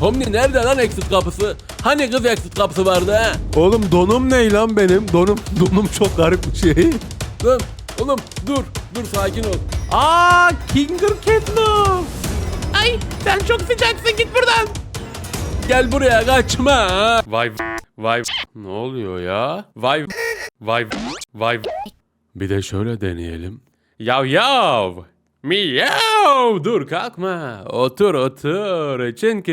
Pomni nerede lan exit kapısı? Hani kız exit kapısı vardı ha? Oğlum donum ne lan benim? Donum donum çok garip bir şey. Lan oğlum dur dur sakin ol. Aa Kinger Kettle. Ay sen çok sıcaksın git buradan. Gel buraya kaçma. Vay vay. Ne oluyor ya? Vay vay vay. Bir de şöyle deneyelim. Yav yav. Miyav. Dur kalkma. Otur otur. Çünkü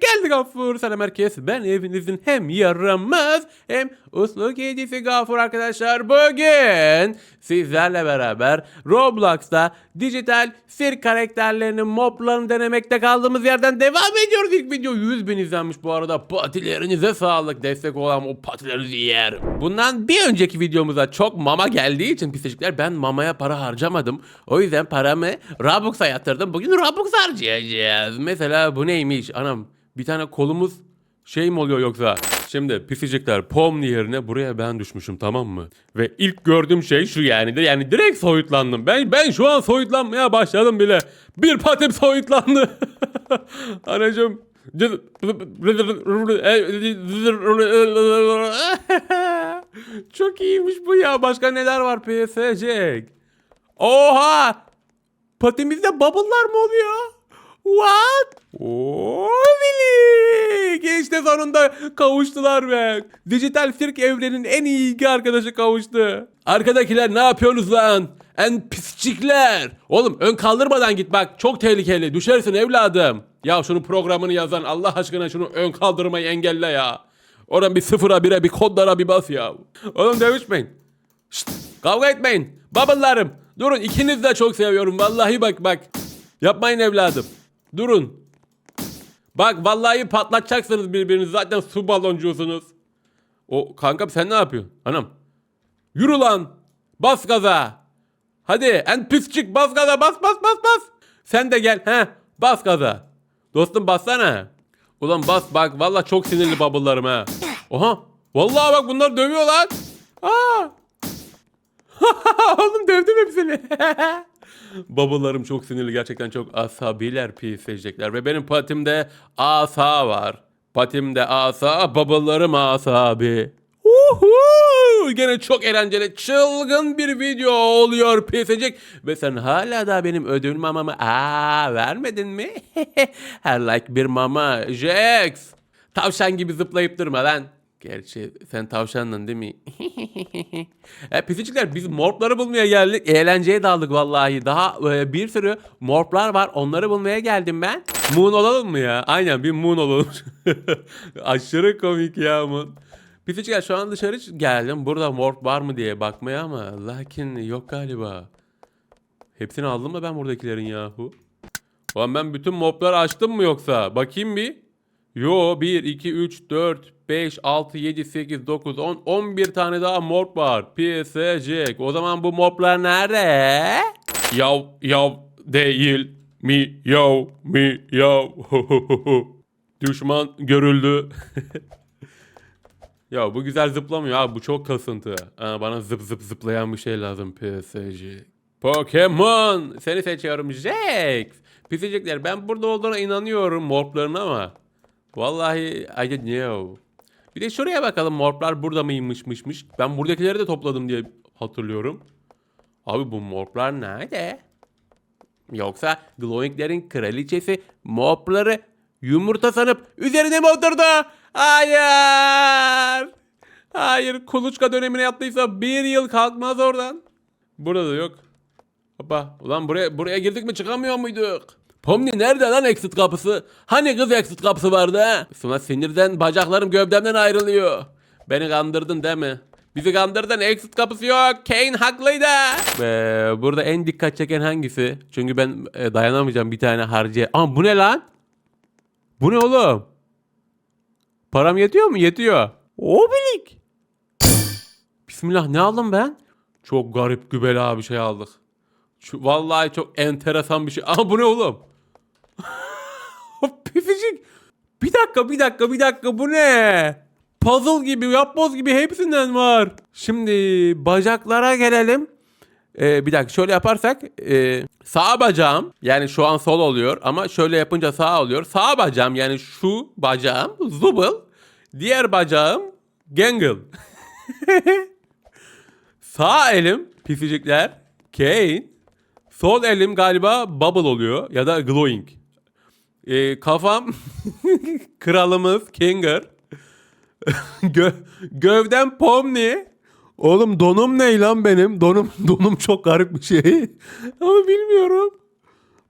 geldi Gafur sana merkez. Ben evinizin hem yaramaz hem uslu kedisi Gafur arkadaşlar. Bugün sizlerle beraber Roblox'ta dijital sirk karakterlerinin moblarını denemekte kaldığımız yerden devam ediyoruz. İlk video 100 bin izlenmiş bu arada. Patilerinize sağlık. Destek olan o patilerinizi yer. Bundan bir önceki videomuza çok mama geldiği için pisicikler ben mamaya para harcamadım. O yüzden paramı Robux'a yatırdım. Bugün Robux harcayacağız. Mesela bu neymiş? Anam bir tane kolumuz şey mi oluyor yoksa? Şimdi pisicikler Pomni yerine buraya ben düşmüşüm tamam mı? Ve ilk gördüğüm şey şu yani yani direkt soyutlandım. Ben ben şu an soyutlanmaya başladım bile. Bir patim soyutlandı. Anacığım. Çok iyiymiş bu ya. Başka neler var PSC? Oha! Patimizde bubble'lar mı oluyor? What? Oo, Willy! İşte sonunda kavuştular be. Dijital sirk evrenin en iyi iki arkadaşı kavuştu. Arkadakiler ne yapıyorsunuz lan? En pisçikler. Oğlum ön kaldırmadan git bak. Çok tehlikeli. Düşersin evladım. Ya şunu programını yazan Allah aşkına şunu ön kaldırmayı engelle ya. Oradan bir sıfıra bire bir kodlara bir bas ya. Oğlum dövüşmeyin. Şşt, kavga etmeyin. Bubble'larım. Durun ikiniz de çok seviyorum. Vallahi bak bak. Yapmayın evladım. Durun. Bak vallahi patlatacaksınız birbirinizi. Zaten su baloncuğusunuz. O kankam sen ne yapıyorsun? Anam. Yürü lan. Bas gaza. Hadi en pisçik bas gaza bas bas bas bas. Sen de gel. He bas gaza. Dostum bassana. Ulan bas bak vallahi çok sinirli bubble'larım ha. Oha. Vallahi bak bunlar dövüyor lan. Aa. Oğlum dövdüm hepsini. Babalarım çok sinirli gerçekten çok asabiler pisecekler ve benim patimde asa var. Patimde asa babalarım asabi. Uhu! Gene çok eğlenceli çılgın bir video oluyor pisecek ve sen hala da benim ödül mamamı aa vermedin mi? Her like bir mama Jax. Tavşan gibi zıplayıp durma lan. Gerçi sen tavşandın değil mi? e, pisicikler biz morpları bulmaya geldik. Eğlenceye daldık vallahi. Daha e, bir sürü morplar var. Onları bulmaya geldim ben. Moon olalım mı ya? Aynen bir moon olalım. Aşırı komik ya moon. Pisicikler şu an dışarı geldim. Burada morp var mı diye bakmaya ama lakin yok galiba. Hepsini aldım mı ben buradakilerin yahu? Ulan ben bütün mobları açtım mı yoksa? Bakayım bir. Yo 1, 2, 3, 4, 5, 6, 7, 8, 9, 10, 11 tane daha mob var. PSG. O zaman bu moblar nerede? Yav yav değil mi yav mi yav. Düşman görüldü. ya bu güzel zıplamıyor abi bu çok kasıntı. Aa, bana zıp zıp zıplayan bir şey lazım PSG. Pokemon seni seçiyorum Jax. Pisecekler ben burada olduğuna inanıyorum morpların ama. Vallahi I don't know. Bir de şuraya bakalım morplar burada mıymışmışmış. Ben buradakileri de topladım diye hatırlıyorum. Abi bu morplar nerede? Yoksa glowinglerin kraliçesi morpları yumurta sanıp üzerine mi oturdu? Hayır. Hayır kuluçka dönemine yattıysa bir yıl kalkmaz oradan. Burada da yok. Hoppa. Ulan buraya buraya girdik mi çıkamıyor muyduk? Pomni nerede lan exit kapısı? Hani kız exit kapısı vardı ha? Sonra sinirden bacaklarım gövdemden ayrılıyor. Beni kandırdın değil mi? Bizi kandırdın exit kapısı yok. Kane haklıydı. Ve burada en dikkat çeken hangisi? Çünkü ben e, dayanamayacağım bir tane harcaya. Ama bu ne lan? Bu ne oğlum? Param yetiyor mu? Yetiyor. Obilik. Bismillah ne aldım ben? Çok garip gübela bir şey aldık. Şu, vallahi çok enteresan bir şey. Ama bu ne oğlum? Pisicik. Bir dakika bir dakika bir dakika bu ne? Puzzle gibi yapboz gibi hepsinden var. Şimdi bacaklara gelelim. Ee, bir dakika şöyle yaparsak. ee, Sağ bacağım yani şu an sol oluyor ama şöyle yapınca sağ oluyor. Sağ bacağım yani şu bacağım Zubul. Diğer bacağım Gangle. Sağ elim pisicikler Kane. Sol elim galiba Bubble oluyor ya da Glowing. Ee, kafam kralımız Kinger. Gö gövdem Pomni. Oğlum donum ne lan benim? Donum donum çok garip bir şey. Ama bilmiyorum.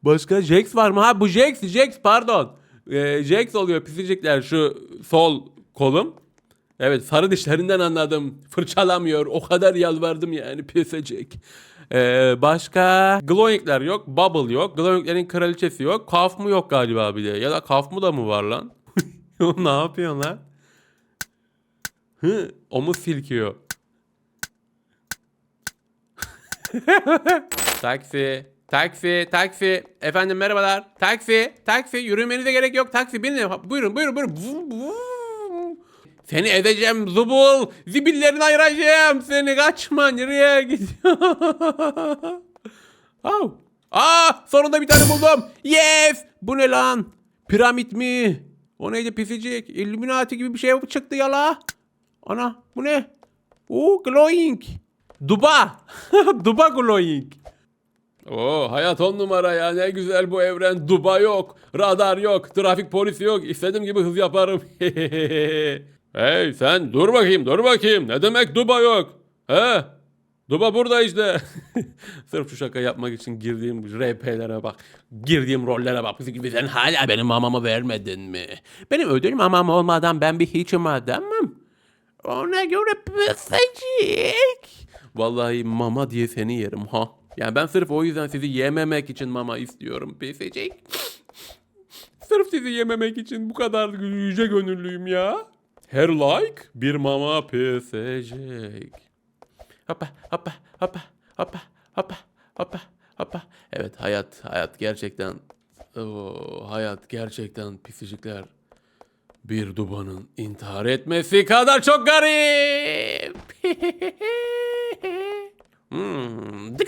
Başka Jax var mı? Ha bu Jax, Jax pardon. Ee, Jax oluyor pisicikler şu sol kolum. Evet sarı dişlerinden anladım. Fırçalamıyor. O kadar yalvardım yani pisecek. Ee, başka glowingler yok. Bubble yok. Glowinglerin kraliçesi yok. Kaf mı yok galiba bir de. Ya da kaf mı da mı var lan? ne yapıyorsun lan? Hı, omuz silkiyor. taksi, taksi, taksi. Efendim merhabalar. Taksi, taksi. Yürümenize gerek yok. Taksi binin. Buyurun, buyurun, buyurun. Vum, vum. Seni edeceğim zubul. Zibillerini ayıracağım seni. Kaçma nereye gidiyorsun? Au. Aa, sonunda bir tane buldum. Yes. Bu ne lan? Piramit mi? O neydi pisicik? Illuminati gibi bir şey çıktı yala. Ana bu ne? Oo glowing. Duba. Duba glowing. Oo hayat on numara ya ne güzel bu evren. Duba yok. Radar yok. Trafik polisi yok. İstediğim gibi hız yaparım. hey sen dur bakayım dur bakayım. Ne demek Duba yok? He? Duba burada işte. Sırf şu şaka yapmak için girdiğim RP'lere bak. Girdiğim rollere bak. Gibi sen hala benim mamamı vermedin mi? Benim ödül mamam olmadan ben bir hiçim adamım. Ona göre pısacık. Vallahi mama diye seni yerim ha. Yani ben sırf o yüzden sizi yememek için mama istiyorum pısacık. Sırf sizi yememek için bu kadar yüce gönüllüyüm ya. Her like bir mama pısacık. Hoppa hoppa hoppa hoppa hoppa hoppa hoppa. Evet hayat hayat gerçekten Oo, hayat gerçekten pisicikler. Bir dubanın intihar etmesi kadar çok garip. hmm,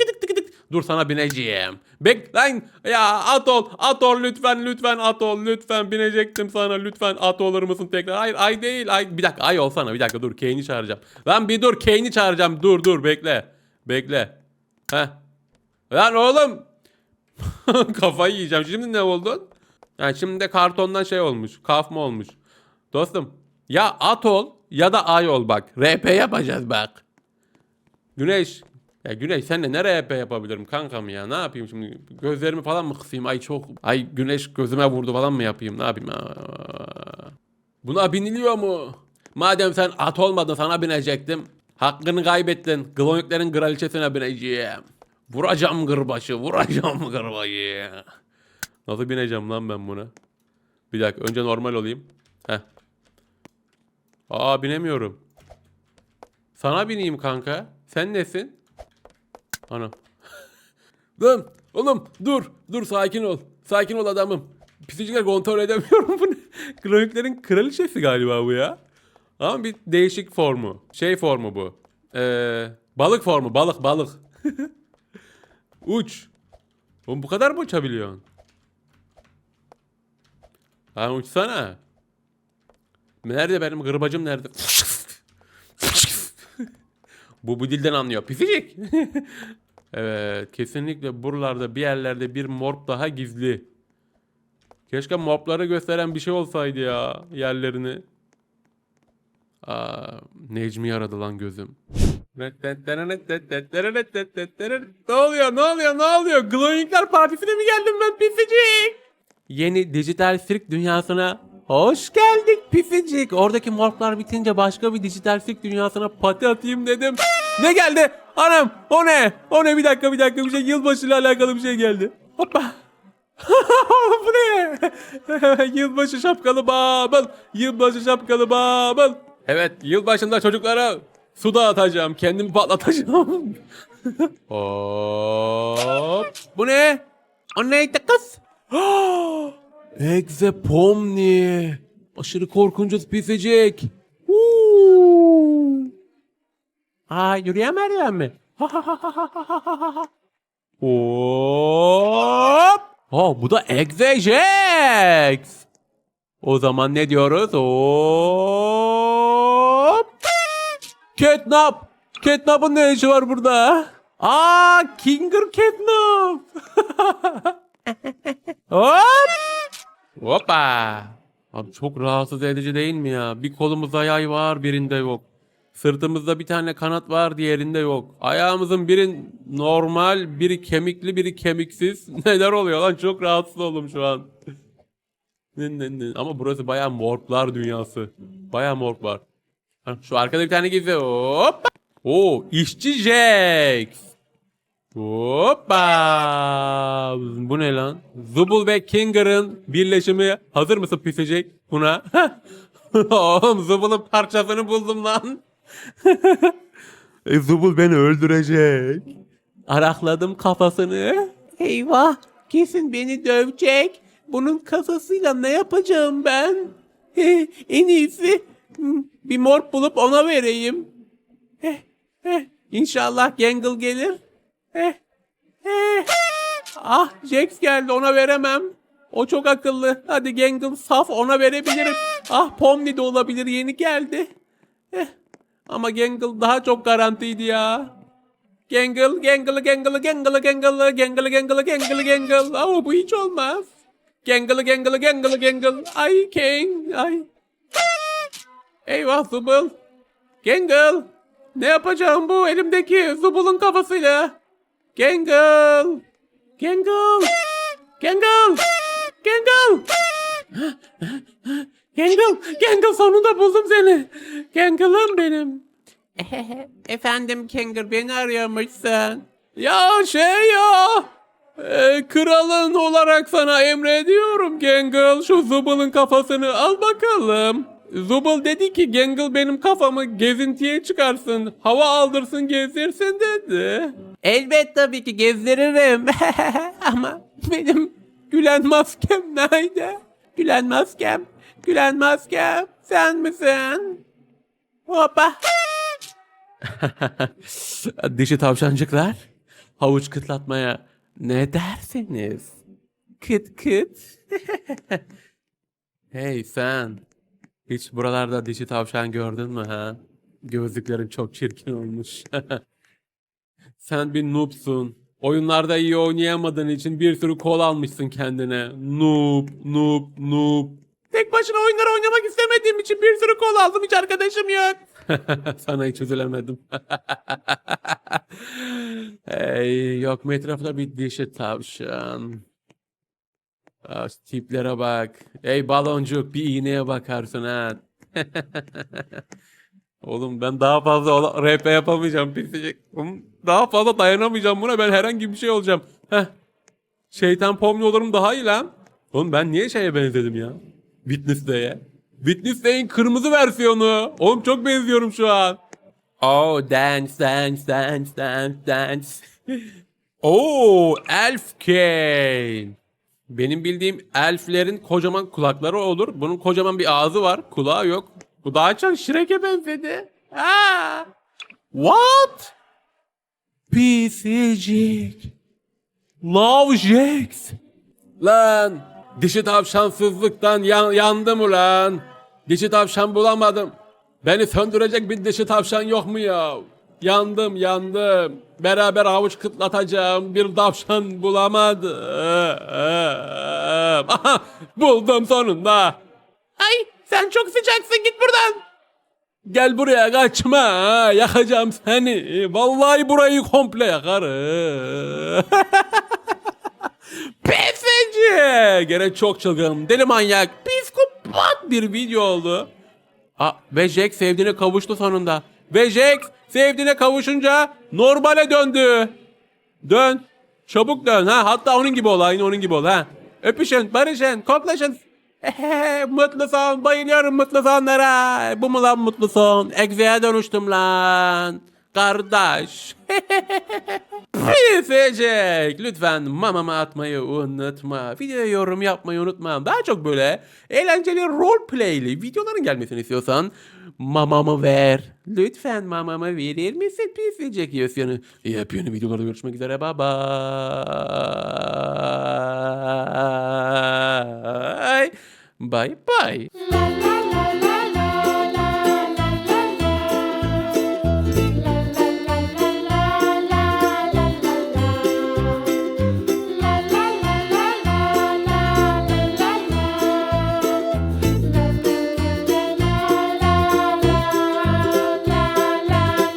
Dur sana bineceğim. Bek lan ya at ol at ol lütfen lütfen at ol lütfen binecektim sana lütfen at olur musun tekrar. Hayır ay değil ay bir dakika ay olsana bir dakika dur Kane'i çağıracağım. Lan bir dur Kane'i çağıracağım dur dur bekle. Bekle. Heh. Lan oğlum. Kafayı yiyeceğim. Şimdi ne oldun? Ha, şimdi de kartondan şey olmuş. Kaf mı olmuş? Dostum ya at ol ya da ay ol bak. RP yapacağız bak. Güneş. Ya Güneş senle ne RP yapabilirim kankam ya? Ne yapayım şimdi? Gözlerimi falan mı kısayım? Ay çok. Ay güneş gözüme vurdu falan mı yapayım? Ne yapayım? Aa. Buna biniliyor mu? Madem sen at olmadın sana binecektim. Hakkını kaybettin. Gloniklerin kraliçesine bineceğim. Vuracağım gırbaşı, vuracağım gırbayı. Nasıl bineceğim lan ben buna? Bir dakika önce normal olayım. Heh. Aa binemiyorum. Sana bineyim kanka. Sen nesin? Ana. Lan oğlum dur. Dur sakin ol. Sakin ol adamım. Pisiciler kontrol edemiyorum bunu. Kroniklerin kraliçesi galiba bu ya. Ama bir değişik formu. Şey formu bu. Ee, balık formu. Balık balık. Uç. Oğlum bu kadar mı uçabiliyorsun? Lan uçsana. Nerede benim gırbacım nerede? Bu bu dilden anlıyor. Pisicik. evet kesinlikle buralarda bir yerlerde bir morp daha gizli. Keşke morpları gösteren bir şey olsaydı ya yerlerini. Aa, Necmi yaradı lan gözüm. ne oluyor ne oluyor ne oluyor? Glowingler partisine mi geldim ben pisicik? Yeni dijital sirk dünyasına hoş geldik pisicik. Oradaki morplar bitince başka bir dijital sirk dünyasına pati atayım dedim. ne geldi? Anam o ne? O ne bir dakika bir dakika bir şey yılbaşıyla alakalı bir şey geldi. Hoppa. Bu ne? yılbaşı şapkalı babıl. Yılbaşı şapkalı babıl. Evet yılbaşında çocuklara su dağıtacağım. Kendimi patlatacağım. Hop. Bu ne? O neydi kız? Egze Pomni. Aşırı korkunç pisecek. Aa yürüyen merdiven mi? Hop. Oh, bu da Exegex. O zaman ne diyoruz? Hop. Catnap. Catnap'ın ne işi var burada? Aa, Kinger Catnap. Hop. Hoppa. Abi çok rahatsız edici değil mi ya? Bir kolumuzda yay var, birinde yok. Sırtımızda bir tane kanat var, diğerinde yok. Ayağımızın biri normal, biri kemikli, biri kemiksiz. Neler oluyor lan? Çok rahatsız oldum şu an. Ama burası bayağı morglar dünyası. Bayağı morg var. Şu arkada bir tane gizli. Hop. Oo, işçi Jax. Hoppa! Bu ne lan? Zubul ve Kinger'ın birleşimi. Hazır mısın pisecek buna? Oğlum Zubul'un parçasını buldum lan. e, Zubul beni öldürecek. Arakladım kafasını. Eyvah! Kesin beni dövecek. Bunun kafasıyla ne yapacağım ben? En iyisi hmm, bir morp bulup ona vereyim. Eh, eh, İnşallah Gangle gelir. Eh, eh. Ah Jax geldi ona veremem. O çok akıllı. Hadi Gangle saf ona verebilirim. Ah Pomni de olabilir yeni geldi. Eh. Ama Gangle daha çok garantiydi ya. Gangle, Gangle, Gangle, Gangle, Gangle, Gangle, Gangle, Gangle, Gangle. Ama bu hiç olmaz. Gangle, Gangle, Gangle, Gangle. Ay King, ay. Eyvah Zubul. Gangle. Ne yapacağım bu elimdeki Zubul'un kafasıyla? Gangle. Gangle. Gangle. Gangle. Gangle. Gangle sonunda buldum seni. Gangle'ım benim. Efendim Kanger beni arıyormuşsun. Ya şey ya. e, kralın olarak sana emrediyorum Gangle. Şu Zubal'ın kafasını al bakalım. Zubal dedi ki Gangle benim kafamı gezintiye çıkarsın. Hava aldırsın gezdirsin dedi. Elbet tabii ki gezdiririm. Ama benim gülen maskem nerede? Gülen maskem. Gülen maskem. Sen misin? Hoppa. Dişi tavşancıklar havuç kıtlatmaya ne dersiniz? Kıt kıt. hey sen. Hiç buralarda dişi tavşan gördün mü ha? Gözlüklerin çok çirkin olmuş. sen bir noobsun. Oyunlarda iyi oynayamadığın için bir sürü kol almışsın kendine. Noob, noob, noob. Tek başına oyunlar oynamak istemediğim için bir sürü kol aldım. Hiç arkadaşım yok. Sana hiç üzülemedim. hey, yok mu etrafta bir dişi tavşan? Aa, tiplere bak. Ey baloncuk bir iğneye bakarsın ha. Oğlum ben daha fazla rap yapamayacağım. Oğlum, Daha fazla dayanamayacağım buna. Ben herhangi bir şey olacağım. Heh. Şeytan pomni olurum daha iyi lan. Oğlum ben niye şeye benzedim ya? Witness Day'e. Witness Day'in kırmızı versiyonu. Oğlum çok benziyorum şu an. Oh dance dance dance dance dance. oh Elf Kane. Benim bildiğim elflerin kocaman kulakları olur. Bunun kocaman bir ağzı var. Kulağı yok. Bu daha çok Shrek'e benzedi. Aa! What? Pisicik. Love Jax. Lan dişi tavşansızlıktan yan, yandım ulan. Dişi tavşan bulamadım. Beni söndürecek bir dişi tavşan yok mu ya? Yandım yandım. Beraber havuç kıtlatacağım. Bir tavşan bulamadım. Aha, buldum sonunda. Ay sen çok sıcaksın git buradan. Gel buraya kaçma. Yakacağım seni. Vallahi burayı komple yakarım. PSC! Gene çok çılgın, deli manyak, psikopat bir video oldu. Aa, ve Jack sevdiğine kavuştu sonunda. Ve Jack sevdiğine kavuşunca normale döndü. Dön. Çabuk dön ha. Hatta onun gibi ol. Aynı onun gibi ol ha. Öpüşün, barışın, koklaşın. mutlu son. Bayılıyorum mutlu sonlara. Bu mu lan mutlu son? Egze'ye dönüştüm lan. Kardeş. Pisecek. Lütfen mamamı atmayı unutma. Videoya yorum yapmayı unutma. Daha çok böyle eğlenceli roleplay'li videoların gelmesini istiyorsan mamamı ver. Lütfen mamamı verir misin pisecek yönü. Yapıyorum videolarda görüşmek üzere. Bye bye. Bye bye.